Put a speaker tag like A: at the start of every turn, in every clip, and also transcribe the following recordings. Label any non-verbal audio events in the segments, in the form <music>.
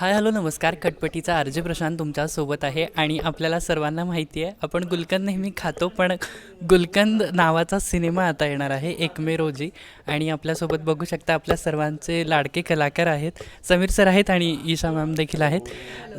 A: Hi hello नमस्कार. कटपटीचा RJ Prashant तुमच्यासोबत आहे आणि आपल्याला सर्वांना माहिती आहे आपण गुलकंद नेहमी खातो पण गुलकंद नावाचा सिनेमा आता येणार आहे एक मे रोजी. आणि आपल्यासोबत बघू शकता आपल्या सर्वांचे लाडके कलाकार आहेत. समीर सर आहेत आणि ईशा मॅम देखील आहेत.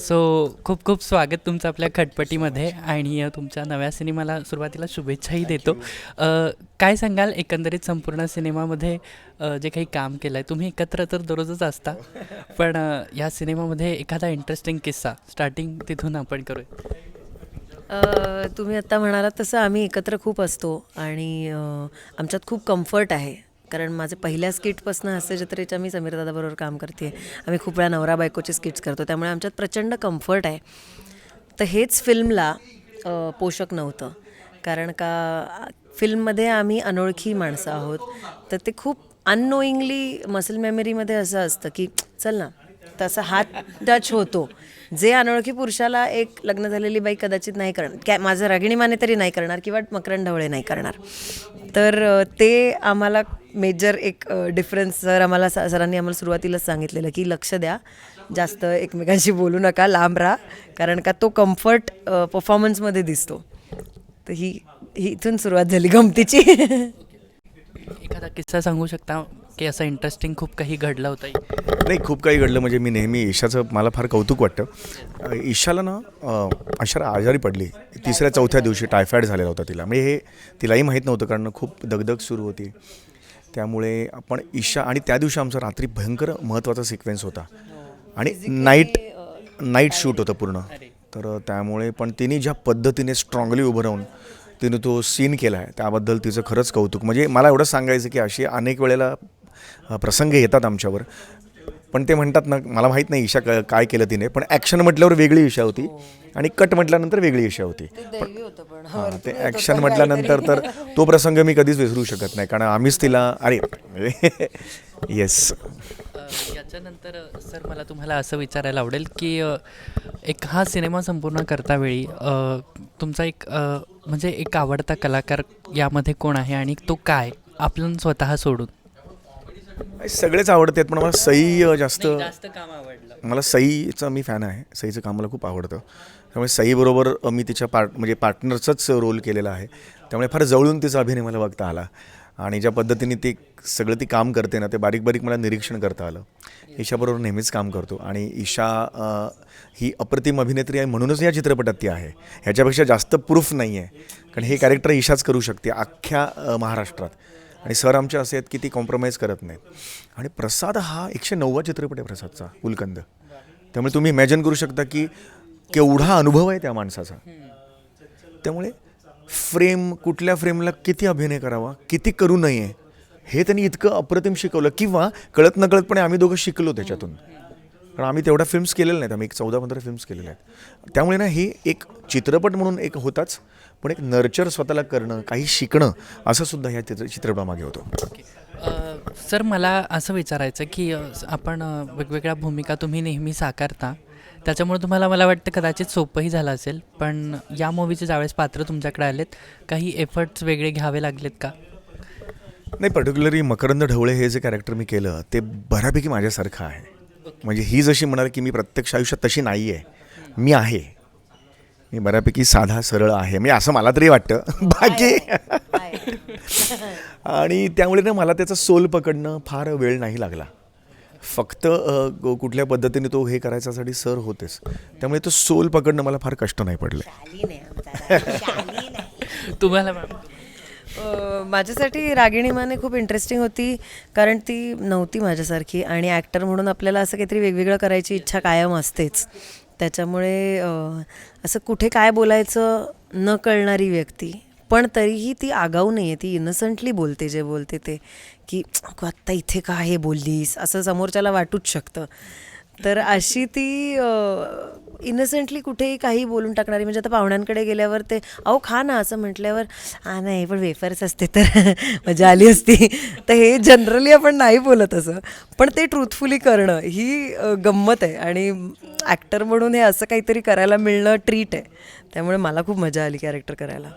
A: सो खूप खूप स्वागत तुमचं आपल्या खटपटीमध्ये. आणि तुमच्या नव्या सिनेमाला सुरुवातीला शुभेच्छाही देतो. काय सांगाल एकंदरीत संपूर्ण सिनेमामध्ये जे काही काम केलं आहे तुम्ही एकत्र तर दररोजच असता पण या सिनेमामध्ये एखादा इंटरेस्टिंग किस्सा स्टार्टिंग तिथून आपण करूया.
B: तुम्ही आत्ता म्हणालात तसं आम्ही एकत्र खूप असतो आणि आमच्यात खूप कम्फर्ट आहे. कारण माझे पहिल्या स्किटपासून हास्य जत्रेच्या मी समीर दादाबरोबर काम करते आम्ही खूप वेळा नवरा बायकोचे स्किट्स करतो. त्यामुळे आमच्यात प्रचंड कम्फर्ट आहे. तर हेच फिल्मला पोषक नव्हतं. कारण का फिल्ममध्ये आम्ही अनोळखी माणसं आहोत. तर ते खूप अननोईंगली मसल मेमरीमध्ये असं असतं की चल ना तसा हात टच होतो. जे अनोळखी पुरुषाला एक लग्न झालेली बाई कदाचित नाही करणार. कॅ माझं रगिणीमाने तरी नाही करणार किंवा मकरंद ढवळे नाही करणार. तर ते आम्हाला मेजर एक डिफरन्स सर आम्हाला सरांनी आम्हाला सुरुवातीलाच सांगितलेलं की लक्ष द्या जास्त एकमेकांशी बोलू नका लांब राहा. कारण का तो कम्फर्ट परफॉर्मन्समध्ये दिसतो. तर ही इथून सुरुवात झाली गमतीची.
A: एखादा किस्सा सांगू शकता की असं इंटरेस्टिंग खूप काही घडलं होतं?
C: नाही खूप काही घडलं. म्हणजे मी नेहमी ईशाचं मला फार कौतुक वाटतं. अ, ईशाला ना अ, अशा आजारी पडली. तिसऱ्या चौथ्या दिवशी टायफॉईड झालेला होता तिला. म्हणजे हे तिलाही माहीत नव्हतं कारण खूप दगदग सुरू होती. त्यामुळे आपण ईशा आणि त्या दिवशी आमचा रात्री भयंकर महत्त्वाचा सिक्वेन्स होता. आणि नाईट नाईट शूट होतं पूर्ण. तर त्यामुळे पण तिने ज्या पद्धतीने स्ट्रॉंगली उभं राहून तिने तो सीन केला आहे त्याबद्दल तिचं खरंच कौतुक. म्हणजे मला एवढंच सांगायचं की असे अनेक वेळेला प्रसंग येतात आमच्यावर. पण ते म्हणतात ना मला माहीत नाही ईशा क- काय केलं तिने. पण ॲक्शन म्हटल्यावर वेगळी ईशा होती आणि कट म्हटल्यानंतर वेगळी ईशा होती. हां ते ॲक्शन म्हटल्यानंतर तर तो प्रसंग मी कधीच विसरू शकत नाही. कारण आम्हीच तिला अरे <laughs> येस
A: याच्यानंतर सर मला तुम्हाला असं विचारायला आवडेल की एक हा सिनेमा संपूर्ण करतावेळी तुमचा एक म्हणजे एक आवडता कलाकार यामध्ये कोण आहे आणि तो काय? आपण स्वतः सोडून.
C: सगळेच आवडतात पण मला सई जास्त
A: जास्त काम आवडलं.
C: मला सईचं मी फॅन आहे. सईचं काम मला खूप आवडतं. त्यामुळे सईबरोबर मी तिच्या पार्ट म्हणजे पार्टनरचाच रोल केलेला आहे. त्यामुळे फार जवळून तिचा अभिनय मला बघता आला. आणि ज्या पद्धतीने ती सगळं ती काम करते ना ते बारीक बारीक मला निरीक्षण करता आलं. ईशाबरोबर नेहमीच काम करतो. आणि ईशा ही अप्रतिम अभिनेत्री आहे म्हणूनच या चित्रपटात ती आहे. ह्याच्यापेक्षा जास्त प्रूफ नाही आहे कारण हे कॅरेक्टर ईशाच करू शकते अख्ख्या महाराष्ट्रात. आणि सर आमचे असे आहेत की ती कॉम्प्रोमाइज करत नाहीत. आणि प्रसाद हा एकशे नव्वद चित्रपट आहे प्रसादचा गुलकंद त्यामुळे तुम्ही इमॅजिन करू शकता की केवढा अनुभव आहे त्या माणसाचा. त्यामुळे फ्रेम कुठल्या फ्रेमला किती अभिनय करावा किती करू नये हे त्यांनी इतकं अप्रतिम शिकवलं. किंवा कळत नकळतपणे आम्ही दोघं शिकलो त्याच्यातून. कारण आम्ही तेवढ्या फिल्म्स केलेल्या नाहीत. आम्ही एक चौदा पंधरा फिल्म्स केलेल्या आहेत. त्यामुळे ना हे एक चित्रपट म्हणून एक होताच पण एक नर्चर स्वतःला करणं काही शिकणं असं सुद्धा ह्या चित्र चित्रपटामागे होतं.
A: सर मला असं विचारायचं की आपण वेगवेगळ्या भूमिका तुम्ही नेहमी साकारता. त्याच्यामुळे तुम्हाला मला वाटतं कदाचित सोपंही झालं असेल पण या मूवीचे ज्यावेळेस पात्र तुमच्याकडे आलेत काही एफर्ट्स वेगळे घ्यावे लागलेत का?
C: नाही पर्टिक्युलरली मकरंद ढवळे हे जे कॅरेक्टर मी केलं ते बऱ्यापैकी माझ्यासारखं आहे. म्हणजे ही जशी म्हणाल की मी प्रत्यक्ष आयुष्यात तशी नाही आहे मी आहे. मी बऱ्यापैकी साधा सरळ आहे. म्हणजे असं मला तरी वाटतं. <laughs> बाकी <laughs> आणि त्यामुळे ना मला त्याचा सोल पकडणं फार वेळ नाही लागला. फक्त कुठल्या पद्धतीने तो हे करायच्यासाठी सर होतेच त्यामुळे तो सोल पकडणं मला फार कष्ट नाही पडले.
A: तुम्हाला
B: माझ्यासाठी रागिणी माने खूप इंटरेस्टिंग होती कारण ती नव्हती माझ्यासारखी आणि ॲक्टर म्हणून आपल्याला असं काहीतरी वेगवेगळं करायची इच्छा कायम असतेच. त्याच्यामुळे असं कुठे काय बोलायचं न कळणारी व्यक्ती. पण तरीही ती आगाऊ नाही आहे ती इनसंटली बोलते जे बोलते ते की आत्ता इथे का हे बोललीस? असं समोरच्याला वाटूच शकतं. तर अशी ती इनसेंटली कुठेही काही बोलून टाकणारी म्हणजे आता पाहुण्यांकडे गेल्यावर ते अहो खा ना असं म्हटल्यावर हा नाही पण वेफर्स असते तर <laughs> मजा आली असती. तर हे जनरली आपण नाही बोलत असं. पण ते ट्रूथफुली करणं ही गंमत आहे. आणि ॲक्टर म्हणून हे असं काहीतरी करायला मिळणं ट्रीट आहे. त्यामुळे मला खूप मजा आली कॅरेक्टर करायला.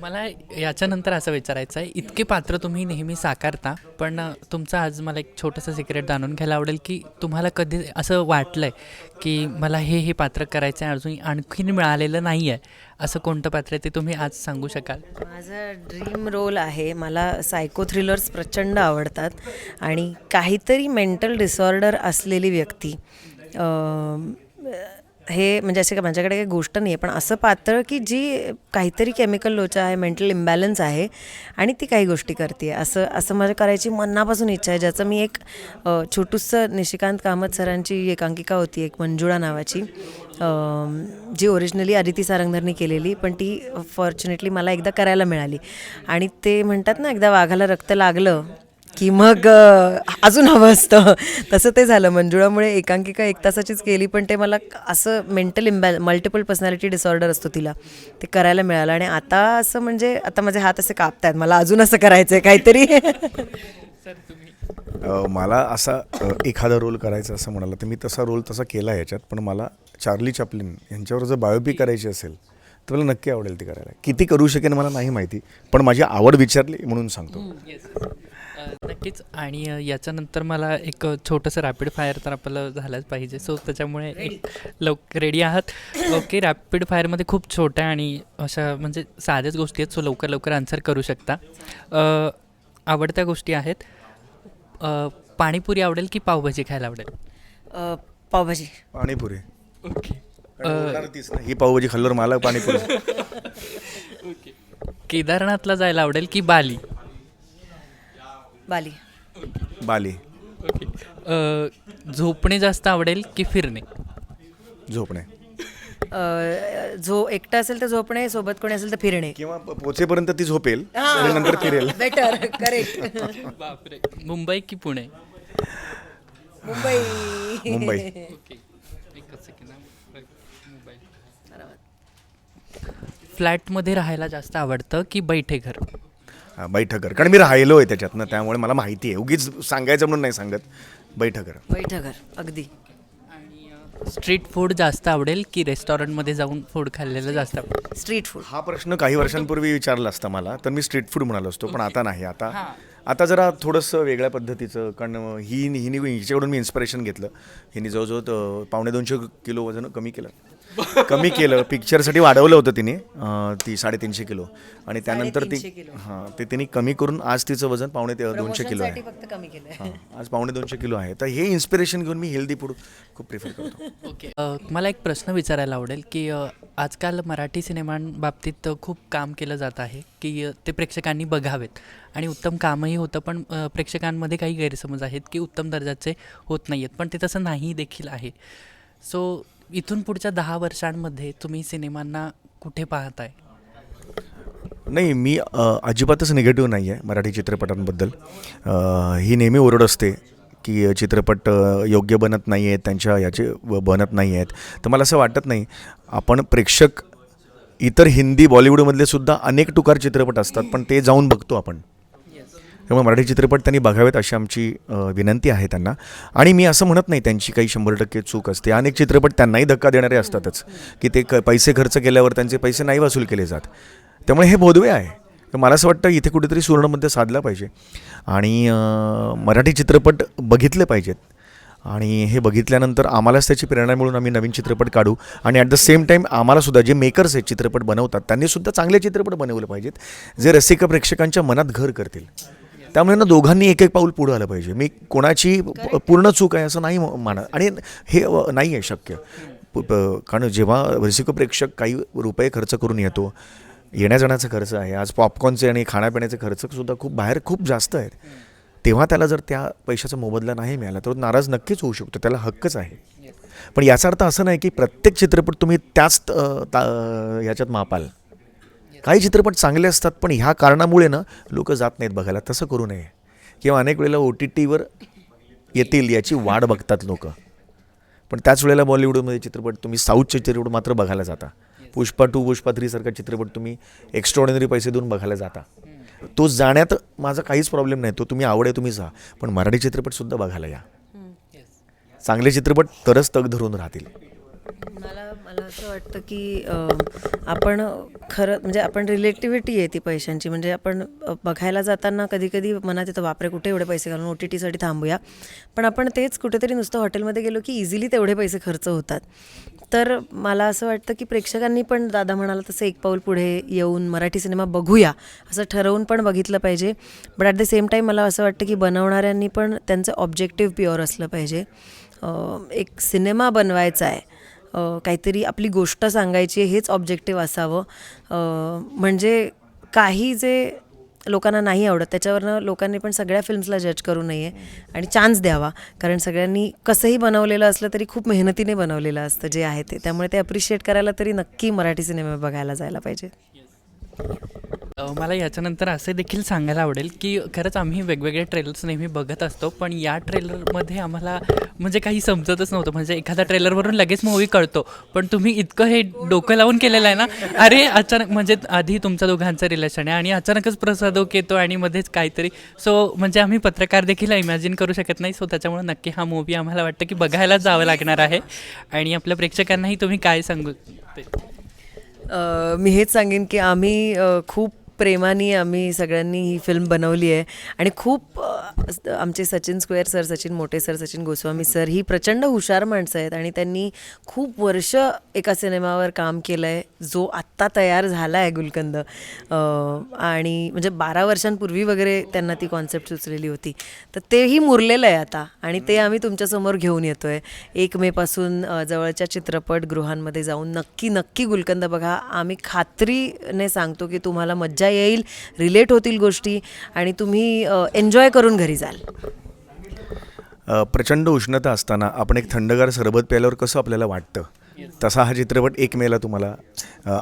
A: मला याच्यानंतर असं विचारायचं आहे इतके पात्र तुम्ही नेहमी साकारता पण तुमचं आज मला एक छोटंसं सिक्रेट जाणून घ्यायला आवडेल की तुम्हाला कधी असं वाटलं आहे की मला हे हे पात्र करायचं आहे अजून आणखीन मिळालेलं नाही आहे असं कोणतं पात्र आहे ते तुम्ही आज सांगू शकाल?
B: माझा ड्रीम रोल आहे मला सायको थ्रिलर्स प्रचंड आवडतात आणि काहीतरी मेंटल डिसऑर्डर असलेली व्यक्ती हे म्हणजे असे का माझ्याकडे काही गोष्ट नाही आहे पण असं पात्र की जी काहीतरी केमिकल लोचा आहे मेंटल इम्बॅलन्स आहे आणि ती काही गोष्टी करते असं असं माझ्या करायची मनापासून इच्छा आहे ज्याचं मी एक छोटूसं निशिकांत कामत सरांची एकांकिका होती एक मंजुळा नावाची. जी ओरिजिनली अदिती सारंगधरनी केलेली पण ती फॉर्च्युनेटली मला एकदा करायला मिळाली. आणि ते म्हणतात ना एकदा वाघाला रक्त लागलं की मग अजून हवं असतं. तसं ते झालं. मंजुळामुळे एकांकिका एक तासाचीच केली पण ते मला असं मेंटल इम्बॅल मल्टिपल पर्सनॅलिटी डिसऑर्डर असतो तिला. ते करायला मिळालं. आणि आता असं म्हणजे आता माझे हात असे कापतायत. मला अजून असं करायचं आहे काहीतरी
C: मला असा एखादा रोल करायचा असं म्हणाला तर मी तसा रोल तसा केला याच्यात पण मला चार्ली चॅपलिन यांच्यावर जर बायोपिक करायची असेल तर मला नक्की आवडेल ती करायला. किती करू शकेन मला नाही माहिती पण माझी आवड विचारली म्हणून सांगतो.
A: नक्कीच. आणि याच्यानंतर मला एक छोटंसं रॅपिड फायर तर आपलं झालंच पाहिजे. सो त्याच्यामुळे एक लवक रेडी आहात. ओके रॅपिड फायरमध्ये खूप छोट्या आणि अशा म्हणजे साध्याच गोष्टी आहेत. सो लवकर लवकर आन्सर करू शकता. आवडत्या गोष्टी आहेत. पाणीपुरी आवडेल की पावभाजी खायला आवडेल?
B: पावभाजी.
C: पाणीपुरी.
A: ओके
C: ही पावभाजी खाल्ल्यावर मला पाणीपुरी. <laughs>
A: केदारनाथला जायला आवडेल की बाली?
B: बाली.
C: बाली.
A: ओके. अ, झोपणे जास्त आवडेल की फिरणे?
C: झोपणे.
B: अ, जो एकटा असेल तर झोपणे सोबत कोणी असेल तर फिरणे.
C: किंवा प- पोचेपर्यंत ती झोपेल आणि नंतर फिरेल. <laughs>
B: बेटर करेक्ट
A: बापरे. मुंबई की पुणे?
B: मुंबई.
C: मुंबई.
A: ओके. एकच सेकंड मोबाईल फ्लॅटमध्ये राहायला जास्त आवडतं की बैठे घर?
C: बैठकर. कारण मी राहिलो आहे त्याच्यातनं त्यामुळे मला माहिती आहे. उगीच सांगायचं म्हणून नाही सांगत. बैठकर.
B: बैठं घर अगदी.
A: आणि स्ट्रीट फूड जास्त आवडेल की रेस्टॉरंटमध्ये जाऊन फूड खाल्लेलं जास्त आवडेल?
B: स्ट्रीट फूड
C: हा प्रश्न काही वर्षांपूर्वी विचारला असता मला तर मी स्ट्रीट फूड म्हणालो असतो पण आता नाही. आता आता जरा थोडंसं वेगळ्या पद्धतीचं कारण ही हिने हिच्याकडून मी इन्स्पिरेशन घेतलं. हिने जवळजवळ पावणे दोनशे किलो वजन कमी केलं. कमी केलं. पिक्चरसाठी वाढवलं होतं तिने अं, ती साडेतीनशे किलो. आणि त्यानंतर ती. हां ते तिने कमी करून आज तिचं वजन पावणे ते दोनशे किलो आहे.
B: फक्त कमी केलंय.
C: हां आज पावणे दोनशे किलो आहे. तर हे इन्स्पिरेशन घेऊन मी हेल्दी फूड खूप प्रिफर करतो.
A: ओके मला एक प्रश्न विचारायला आवडेल की अ, आजकाल मराठी सिनेमांबाबतीत खूप काम केलं जात आहे की अ, ते प्रेक्षकांनी बघावेत. आणि उत्तम कामही होतं पण अ, प्रेक्षकांमध्ये काही गैरसमज आहेत की उत्तम दर्जाचे होत नाही आहेत पण ते तसं नाही देखील आहे. सो इथून पुढच्या दहा वर्षांमध्ये तुम्ही सिनेमांना कुठे पाहताय?
C: नाही मी अजिबातच निगेटिव्ह नाही आहे मराठी चित्रपटांबद्दल. ही नेहमी ओरड असते की चित्रपट योग्य बनत नाही आहेत त्यांच्या याचे बनत नाही आहेत तर मला असं वाटत नाही आपण प्रेक्षक इतर हिंदी बॉलिवूडमधले सुद्धा अनेक टुकार चित्रपट असतात पण ते जाऊन बघतो आपण. त्यामुळे मराठी चित्रपट त्यांनी बघावेत अशी आमची विनंती आहे त्यांना. आणि मी असं म्हणत नाही त्यांची काही शंभर टक्के चूक असते. अनेक चित्रपट त्यांनाही धक्का देणारे असतातच. की ते क पैसे खर्च केल्यावर त्यांचे पैसे नाही वसूल केले जात. त्यामुळे हे बोधवे आहे. तर मला असं वाटतं इथे कुठेतरी सुवर्णमध्ये साधला पाहिजे. आणि मराठी चित्रपट बघितले पाहिजेत. आणि हे बघितल्यानंतर आम्हालाच त्याची प्रेरणा मिळून आम्ही नवीन चित्रपट काढू. आणि ॲट द सेम टाईम आम्हालासुद्धा जे मेकर्स आहेत चित्रपट बनवतात त्यांनीसुद्धा चांगले चित्रपट बनवले पाहिजेत जे रसिक प्रेक्षकांच्या मनात घर करतील. त्यामुळे ना दोघांनी एक एक पाऊल पुढं आलं पाहिजे. मी कोणाची पूर्ण चूक आहे असं नाही मानत. आणि हे नाही आहे शक्य. कारण जेव्हा रसिक प्रेक्षक काही रुपये खर्च करून येतो येण्या जाण्याचा खर्च आहे आज पॉपकॉर्नचे आणि खाण्यापिण्याचे खर्च सुद्धा खूप बाहेर खूप जास्त आहेत. तेव्हा त्याला जर त्या पैशाचा मोबदला नाही मिळाला तर तो नाराज नक्कीच होऊ शकतो. त्याला हक्कच आहे. पण याचा अर्थ असं नाही की प्रत्येक चित्रपट तुम्ही त्याच ता- याच्यात मापाल. काही चित्रपट चांगले असतात पण ह्या कारणामुळे ना लोक जात नाहीत बघायला. तसं करू नये. किंवा अनेक वेळेला ओ टी टीवर येतील याची वाट बघतात लोक. पण त्याच वेळेला बॉलिवूडमध्ये चित्रपट तुम्ही साऊथचे चित्रपट मात्र बघायला जाता. पुष्पा टू पुष्पा थ्री सारखा चित्रपट तुम्ही एक्स्ट्रॉर्डिनरी पैसे देऊन बघायला जाता. तो जाण्यात माझा काहीच प्रॉब्लेम नाही. तो तुम्ही आवड आहे तुम्ही जा. पण मराठी चित्रपटसुद्धा बघायला या. चांगले चित्रपट तरच तग धरून राहतील.
B: मला मला असं वाटतं की आपण खरं म्हणजे आपण रिलेटिव्हिटी आहे ती पैशांची. म्हणजे आपण बघायला जाताना कधी कधी मनात येतं बापरे कुठे एवढे पैसे घालून ओ टी टीसाठी थांबूया? पण आपण तेच कुठेतरी नुसतं हॉटेलमध्ये गेलो की इझिली तेवढे पैसे खर्च होतात. तर मला असं वाटतं की प्रेक्षकांनी पण दादा म्हणाला तसं एक पाऊल पुढे येऊन मराठी सिनेमा बघूया असं ठरवून पण बघितलं पाहिजे. But at the same time मला असं वाटतं की बनवणाऱ्यांनी पण त्यांचं ऑब्जेक्टिव्ह प्युअर असलं पाहिजे. एक सिनेमा बनवायचा आहे. काहीतरी आपली गोष्ट सांगायची आहे हेच ऑब्जेक्टिव्ह असावं. म्हणजे काही जे लोकांना नाही आवडत त्याच्यावरनं लोकांनी पण सगळ्या फिल्म्सला जज करू नये आणि चान्स द्यावा. कारण सगळ्यांनी कसंही बनवलेलं असलं तरी खूप मेहनतीने बनवलेलं असतं जे आहे ते. त्यामुळे ते अप्रिशिएट करायला तरी नक्की मराठी सिनेमे बघायला जायला पाहिजे.
A: मला याच्यानंतर असे देखील सांगायला आवडेल की खरंच आम्ही वेगवेगळे ट्रेलर्स नेहमी बघत असतो पण या ट्रेलरमध्ये आम्हाला म्हणजे काही समजतच नव्हतं. म्हणजे एखाद्या ट्रेलरवरून लगेच मूवी कळतो. पण तुम्ही इतकं हे डोकं लावून केलेलं आहे ना? अरे अचानक म्हणजे आधी तुमच्या दोघांचं रिलेशन आहे आणि अचानकच प्रसादोक येतो आणि मध्येच काहीतरी. सो म्हणजे आम्ही पत्रकार देखील इमॅजिन करू शकत नाही. सो त्याच्यामुळे नक्की हा मूवी आम्हाला वाटतं की बघायला जावं लागणार आहे. आणि आपल्या प्रेक्षकांनाही तुम्ही काय सांगू ते?
B: मी हेच सांगेन की आम्ही खूप प्रेमाने आम्ही सगळ्यांनी ही फिल्म बनवली आहे. आणि खूप आमचे सचिन स्क्वेअर सर सचिन मोठे सर सचिन गोस्वामी सर ही प्रचंड हुशार माणसं आहेत आणि त्यांनी खूप वर्ष एका सिनेमावर काम केलं आहे जो आत्ता तयार झाला आहे गुलकंद आणि म्हणजे बारा वर्षांपूर्वी वगैरे त्यांना ती कॉन्सेप्ट सुचलेली होती. तर तेही मुरलेलं आहे आता आणि ते आम्ही तुमच्यासमोर घेऊन येतो आहे एक मेपासून जवळच्या चित्रपटगृहांमध्ये जाऊन नक्की नक्की गुलकंद बघा. आम्ही खात्रीने सांगतो की तुम्हाला मज्जा येईल रिलेट होतील गोष्टी आणि तुम्ही एन्जॉय करून घरी जाल.
C: प्रचंड उष्णता असताना आपण एक थंडगार सरबत प्यायल्यावर कसं आपल्याला वाटतं? तसा हा चित्रपट एक मेला तुम्हाला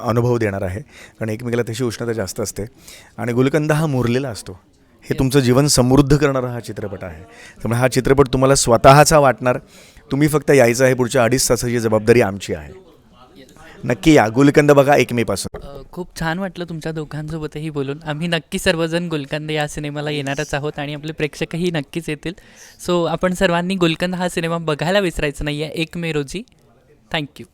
C: अनुभव देणार आहे. कारण एक मेला तशी उष्णता जास्त असते आणि गुलकंद हा मुरलेला असतो. हे तुमचं जीवन समृद्ध करणारा हा चित्रपट आहे. त्यामुळे हा चित्रपट तुम्हाला स्वतःचा वाटणार. तुम्ही फक्त यायचं आहे पुढच्या अडीच तासाची जबाबदारी आमची आहे. नक्की या. गुलकंद बघा एक मेपासून
A: अ, खूप छान वाटलं तुमच्या दोघांसोबतही बोलून. आम्ही नक्की सर्वजण गुलकंद या सिनेमाला येणारच आहोत आणि आपले प्रेक्षकही नक्कीच येतील. सो आपण सर्वांनी गुलकंद हा सिनेमा बघायला विसरायचं नाही आहे एक मे रोजी. थँक्यू